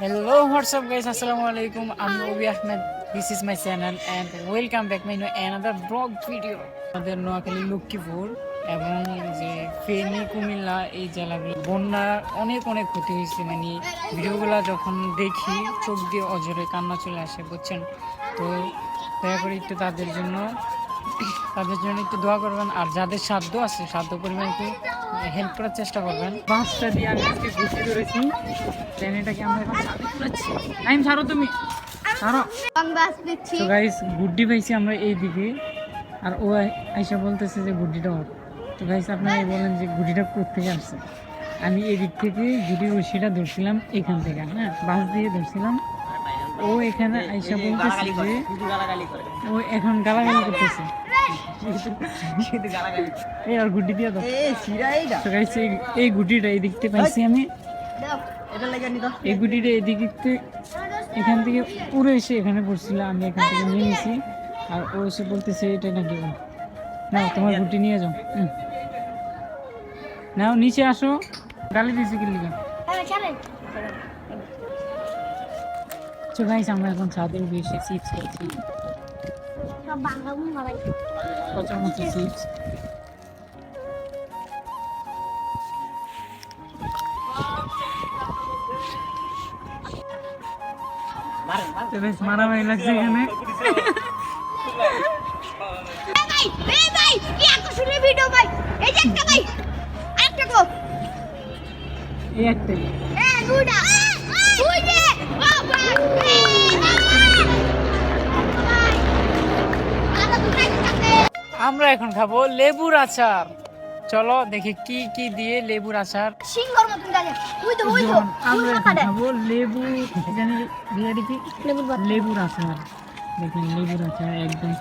Hello, what's up guys? Assalamu alaikum. I'm Obi Ahmed. This is my channel and welcome back my another vlog video. আমাদের নোয়াখালী লক্ষ্মীপুর এবং যে ফেনী কুমিল্লা এই জেলাগুলো বন্যা অনেক অনেক ক্ষতি হয়েছে মানে ভিডিওগুলো যখন দেখি চোখ দিয়ে অজরে কান্না চলে আসে বুঝছেন তো দয়া করে একটু তাদের জন্য তাদের জন্য একটু দোয়া করবেন। আর যাদের সাধ্য আছে, সাধ্য পরিমাণ একটু হেল্প করার চেষ্টা করবেন। বাসটা দিয়ে আমি আজকে ঘুরতে ধরেছি। এটাকে আমরা এখন টাইম ছাড়ো তুমি। তো গাইস গুড্ডি পাইছি আমরা এই দিকে। আর ও আইসা বলতেছে যে গুড্ডিটা ওর। তো গাইস আপনারা বলেন যে গুডিটা কোথেকে আসছে। আমি এই দিক থেকে গুডির রশিটা ধরছিলাম এখান থেকে হ্যাঁ বাস দিয়ে ধরছিলাম। ও এখানে আইসা বলতেছে যে ও এখন গালাগালি করতেছে। এই আর গুড্ডি দিয়ে দাও। তো গাইস এই এই গুডিটা এই দিক থেকে পাইছি আমি। এই গুটিটা এদিকে থেকে- এখান থেকে উড়ে এসে এখানে পড়ছিল আমি এখান থেকে নিয়ে নিয়েছি আর ও এসে বলতেছে এটা নাকি নাও তোমার গুটি নিয়ে যাও। হুম। নাও নিচে আসো। গালি দিয়েছি কি লিখা তো গাইস আমরা এখন ছাদে উঠে এসে চিপস খাচ্ছি মতো চিপস বেশ মারামারি লাগছে এখানে। ভিডিও ভাই এই একটা ভাই একটা তো এই একটাই আমরা এখন খাব লেবুর আচার চলো দেখি কি কি দিয়ে লেবুর আচার মতন ওই তো ওই তো আমরা এখন খাব লেবু জানি দিয়ে দেখি লেবুর আচার দেখুন লেবুর আচার একদম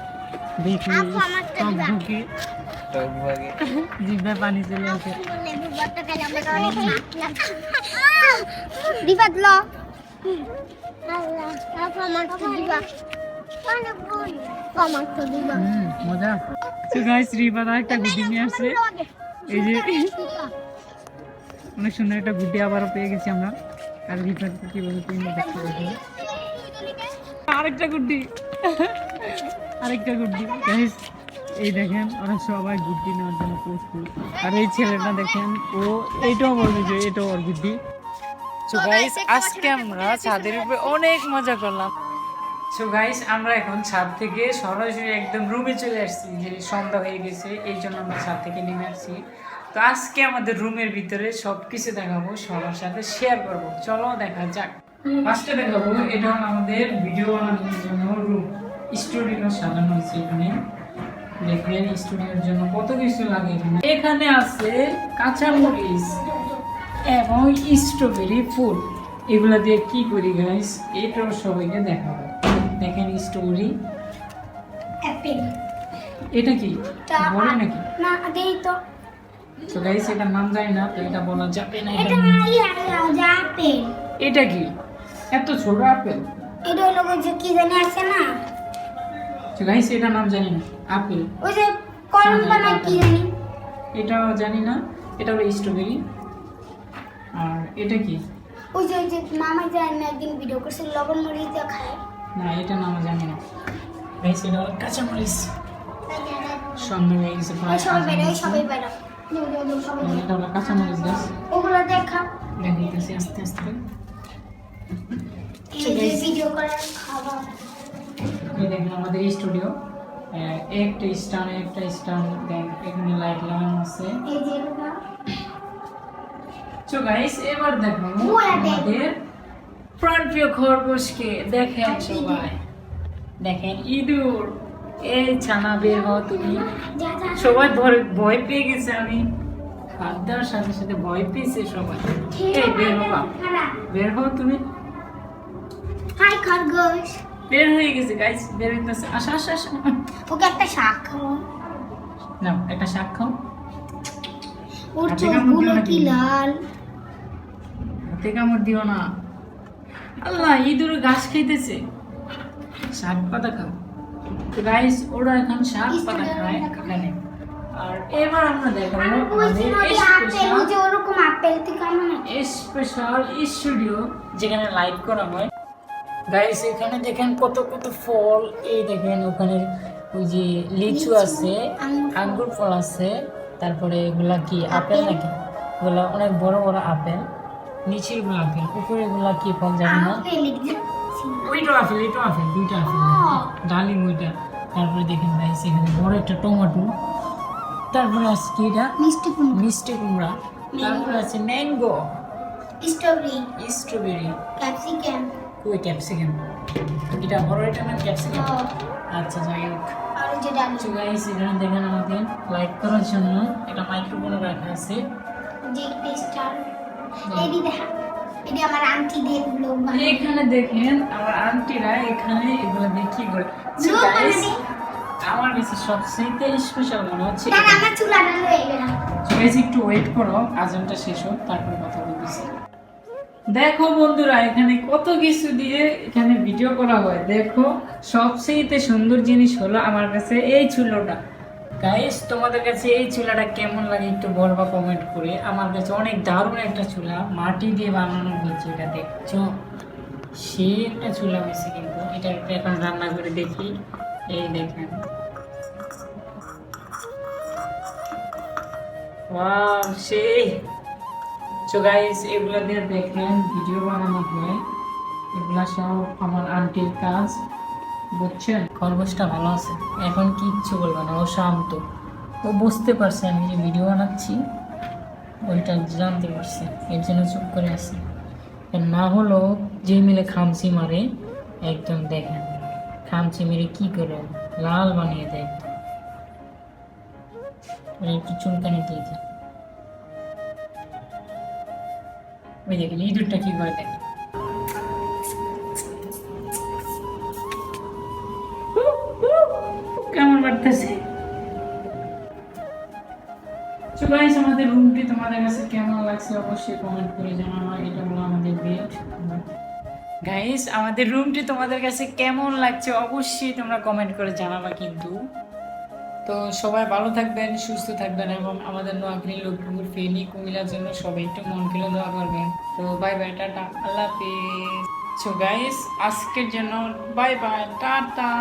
দেখি দিবা? টকবুকে জিভে পানি চলে আসে ল আল্লাহ আমার তো আমার তো দিবা মজা তো গাইস শ্রীপাদা একটা গুটি নিয়ে আসছে। এই যে, অনেক সুন্দর একটা গুটি আবারও পেয়ে গেছি আমরা। আর রিফাত কি বলতে তুমি দেখতে পাচ্ছি আরেকটা গুড্ডি আরেকটা গুড্ডি গাইস এই দেখেন, ওরা সবাই গুড্ডি নেওয়ার জন্য প্রস্তুত আর এই ছেলেটা দেখেন, ও এইটাও বলবে যে এটাও ওর গুড্ডি সো গাইস আজকে আমরা ছাদের উপরে অনেক মজা করলাম। সো গাইস আমরা এখন ছাদ থেকে সরাসরি একদম রুমে চলে আসছি, যে সন্ধ্যা হয়ে গেছে, এই জন্য আমরা ছাদ থেকে নেমে আসছি। তো আজকে আমাদের রুমের ভিতরে সব কিছু দেখাবো, সবার সাথে শেয়ার করব। চলো দেখা যাক। ফার্স্টে দেখাবো, এটা আমাদের ভিডিও বানানোর জন্য রুম স্টুডিও সাজানো হয়েছে এখানে। দেখবেন স্টুডিওর জন্য কত কিছু লাগে এখানে। এখানে আছে কাঁচামরিচ এবং স্ট্রবেরি ফুল। এগুলা দিয়ে কি করি গাইস এটাও সবাইকে দেখাবো। দেখেন স্ট্রবেরি অ্যাপেল এটা কি? বলে নাকি? না দেই তো। তো গাইস এটার নাম জানি না তো এটা বলা যাবে না এটা এটা যা আপেল। এটা কি? এত ছোট আপেল। এটা হলো যে কি জানি আছে না? তো গাইস এটার নাম জানি না আপেল। ওই যে কলম বানায় কি জানি? এটাও জানি না এটা হলো স্ট্রবেরি আর এটা কি? ওই যে ওই যে মামা আমি একদিন ভিডিও করছে লবণ মরিচ দিয়ে খায়। না এটা নাম জানি না। গাইস এটা হলো কাঁচামরিচ। সন্ধ্যা হয়ে গেছে প্রায় ওই সবাই বেরো ওই সবাই বেরো। সবাই বেরো। এটা হলো কাঁচামরিচ গাছ ওগুলো দেখা। দেখাইতেছি আস্তে আস্তে। ভিডিও করার খাবার। এই দেখেন আমাদের স্টুডিও একটা স্টান একটা স্টান দেন এখানে লাইট লাগানো আছে। এই যে তো গাইস এবার দেখ। আমাদের প্রাণপ্রিয় খরগোশকে দেখেন সবাই দেখেন ইঁদুর। এই ছানা বের হও তুমি। সবাই ভয় পেয়ে গেছে আমি। হাত দেওয়ার সাথে সাথে ভয় পেয়েছে সবাই। এই বের হবা। বের হও তুমি। হাই খরগোশ। বের হয়ে গেছে গাইস বের হইতেছে আসা আসা আসা। ওকে একটা শাক খাব নাও একটা শাক খাও। ওর চোখগুলো কি লাল। হাতে কামড় দিও না। আল্লাহ ইঁদুর ঘাস খাইতেছে। শাক পাতা খাও। গাইস ওরা এখন শাক পাতা খায় এখানে। আর এবার আমরা দেখাবো স্পেশাল স্টুডিও যেখানে লাইভ করা হয়। গাইস এখানে দেখেন কত কত ফল। এই দেখেন ওখানে ওই যে লিচু আছে আঙ্গুর। আঙ্গুর ফল আছে তারপরে এগুলা কি আপেল। নাকি? এগুলা অনেক বড় বড় আপেল। নিচে এগুলো আপেল উপরে এগুলা কি ফল জানি না। ওইটা আপেল এটা আপেল দুইটা আপেল। ডালিম ওইটা। তারপরে দেখেন ভাই এখানে বড় একটা টমেটো। তারপরে আছে কি এটা? মিষ্টি কুমড়ো। মিষ্টি কুমড়া। তারপরে আছে ম্যাঙ্গো। স্ট্রবেরি। স্ট্রবেরি। ক্যাপসিকাম। কই ক্যাপসিকাম? এটা বড় এটা না ক্যাপসিকাম? আচ্ছা যাই হোক। আর ওই যে ডালি তো গাইস এখানে দেখেন আমাদের। লাইক করার জন্য এটা মাইক্রোফোন রাখা আছে। যে এডি দেখা এডি আমার আন্টি দিয়ে ব্লগ বানায় এখানে দেখেন আমার আন্টিরা এখানে এগুলো দেখি করে। আমার কাছে সবচেয়ে স্পেশাল মনে হচ্ছে না না, আমার চুলাটা লয়ে গেলাম So একটু ওয়েট করো আজানটা শেষ হোক তারপর কথা বলতেছি। দেখো বন্ধুরা এখানে কত কিছু দিয়ে এখানে ভিডিও করা হয়। দেখো সবচেয়ে সুন্দর জিনিস হলো আমার কাছে এই চুলোটা। গাইস তোমাদের কাছে এই চুলাটা কেমন লাগে একটু বলবা কমেন্ট করে। আমার কাছে অনেক দারুণ একটা চুলা, মাটি দিয়ে বানানো হয়েছে এটা দেখছ। সে একটা চুলা হয়েছে কিন্তু, এটা এখন রান্না করে দেখি। এই দেখেন। ওয়াও সেই। সো গাইস এগুলো দিয়ে দেখেন ভিডিও বানানো হয়। এগুলা সব আমার আন্টির কাজ। বুঝছেন? খরগোশটা ভালো আছে। এখন কিচ্ছু বলবে না, ও শান্ত। ও বুঝতে পারছে আমি যে ভিডিও বানাচ্ছি, ওইটা জানতে পারছে। এর জন্য চুপ করে আছে। না হলো যে মিলে খামচি মারে, একদম দেখেন। খামচি মেরে কি করে? লাল বানিয়ে দেয়। একটু চুলকানি দিয়ে দেয়। ওই দেখেন, ইঁদুরটা কি করে দেখেন? Guys, আমাদের রুমটি তোমাদের কাছে কেমন লাগছে অবশ্যই কমেন্ট করে জানানো এটা হলো আমাদের বেড গাইস আমাদের রুমটি তোমাদের কাছে কেমন লাগছে অবশ্যই তোমরা কমেন্ট করে জানাবা কিন্তু। তো সবাই ভালো থাকবেন সুস্থ থাকবেন এবং আমাদের নোয়াখালী লক্ষ্মীপুর ফেনী কুমিল্লার জন্য সবাই একটু মন খুলে দোয়া করবেন। তো বাই বাই টাটা আল্লাহ হাফিজ। সো গাইস আজকের জন্য বাই বাই টাটা।